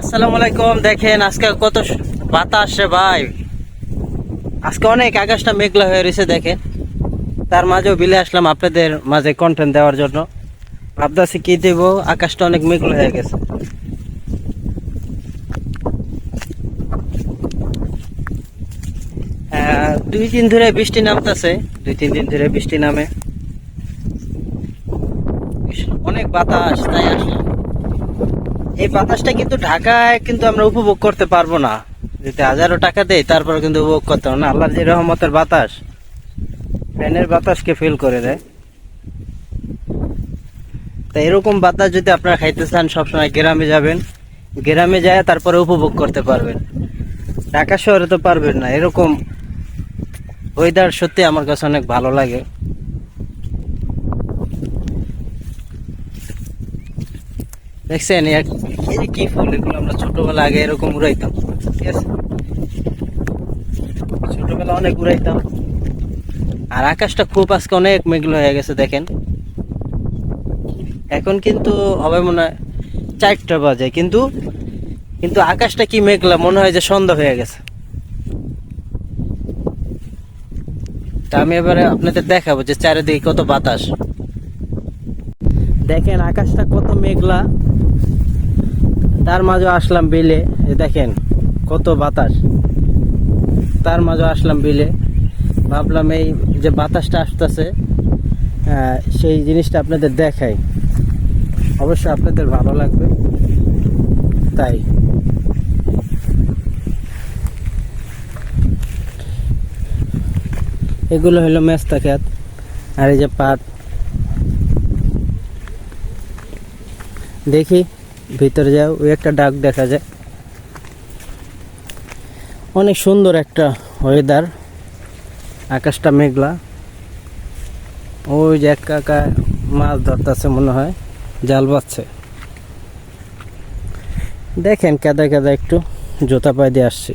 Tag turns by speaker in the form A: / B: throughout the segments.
A: আসসালামু আলাইকুম, দেখেন আজকে কত বাতাস ভাই। আজকে অনেক আকাশটা মেঘলা হয়ে রয়েছে, দেখেন। তার মাঝেও বিলে আসলাম আপনাদের মাঝে কন্টেন্ট দেওয়ার জন্য। ভাবতেছি কি দেব? আকাশটা অনেক মেঘলা হয়ে গেছে। দুই দিন ধরে বৃষ্টি নামতেছে। দুই, তিন দিন ধরে বৃষ্টি নামে। অনেক বাতাস, তাই আসলাম। এই বাতাসটা কিন্তু ঢাকায় কিন্তু আমরা উপভোগ করতে পারব না। যদি হাজারো টাকা দেয়, তারপরে কিন্তু উপভোগ করতে পারব না। আল্লাহর যে রহমতের বাতাস, ফ্যানের বাতাসকে ফিল করে দেয়। তা এরকম বাতাস যদি আপনারা খাইতে চান, সবসময় গ্রামে যাবেন। গ্রামে যায়, তারপরে উপভোগ করতে পারবেন। ঢাকা শহরে তো পারবেন না। এরকম ওয়েদার সত্যি আমার কাছে অনেক ভালো লাগে। দেখছেন এই যে কি ফুল, এগুলো আমরা ছোটবেলা আগে এরকম উড়াইতাম, ঠিক আছে? ছোটবেলা অনেক উড়াইতাম। আর আকাশটা খুব আজকে অনেক মেঘলা হয়ে গেছে, দেখেন। এখন কিন্তু হবে মনে হয় চারটা বাজে, কিন্তু কিন্তু আকাশটা কি মেঘলা, মনে হয় যে সন্ধ্যা হয়ে গেছে। তা আমি এবারে আপনাদের দেখাবো যে চারিদিকে কত বাতাস। দেখেন, আকাশটা কত মেঘলা। তার মাঝে আসলাম বিলে দেখেন কত বাতাস। তার মাঝে আসলাম বিলে। ভাবলাম এই যে বাতাসটা আসতেছে সেই জিনিসটা আপনাদের দেখাই। অবশ্যই আপনাদের ভালো লাগবে। তাই। এগুলো হলো মেস্তা খেত, আর এই যে পাট। দেখি। ভিতরে যাও ওই একটা ডাক দেখা যায়। অনেক সুন্দর একটা ওয়েদার আকাশটা মেঘলা। ওই যে এক মাছ ধরতেছে মনে হয়, জাল বাচ্ছে দেখেন কেদা কেদা একটু জুতা পায়ে দিয়ে আসছি।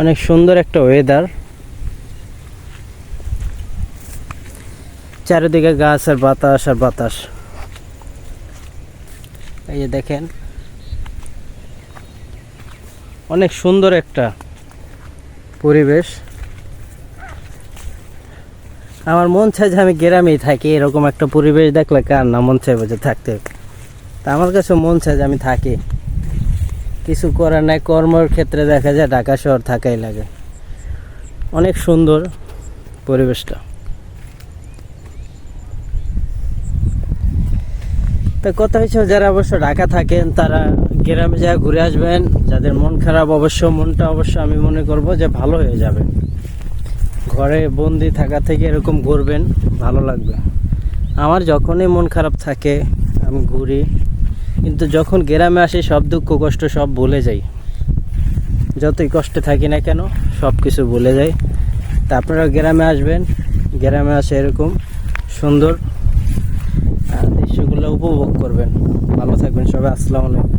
A: অনেক সুন্দর একটা ওয়েদার চারিদিকে গাছ আর বাতাস আর বাতাস। এই যে দেখেন, অনেক সুন্দর একটা পরিবেশ। আমার মন চায় যে আমি গ্রামেই থাকি, এরকম একটা পরিবেশ দেখলে কার না মন চাইবে যে থাকতে। তা আমার কাছে মন চায় যে আমি থাকি। কিছু করার নাই, কর্মের ক্ষেত্রে দেখা যায় ঢাকা শহর থাকাই লাগে। অনেক সুন্দর পরিবেশটা। তা কথা হচ্ছে যারা অবশ্য ঢাকা থাকেন, তারা গ্রামে যা ঘুরে আসবেন, যাদের মন খারাপ অবশ্য, মনটা অবশ্য আমি মনে করব যে ভালো হয়ে যাবে। ঘরে বন্দি থাকা থেকে এরকম ঘুরবেন, ভালো লাগবে। আমার যখনই মন খারাপ থাকে, আমি ঘুরি। কিন্তু যখন গ্রামে আসি, সব দুঃখ, কষ্ট সব ভুলে যাই। যতই কষ্টে থাকি না কেন, সব কিছু ভুলে যাই। তা আপনারা গ্রামে আসবেন, গ্রামে আসে এরকম সুন্দর। হ্যাঁ, দৃশ্যগুলো উপভোগ করবেন। ভালো থাকবেন সবাই আসসালামু আলাইকুম।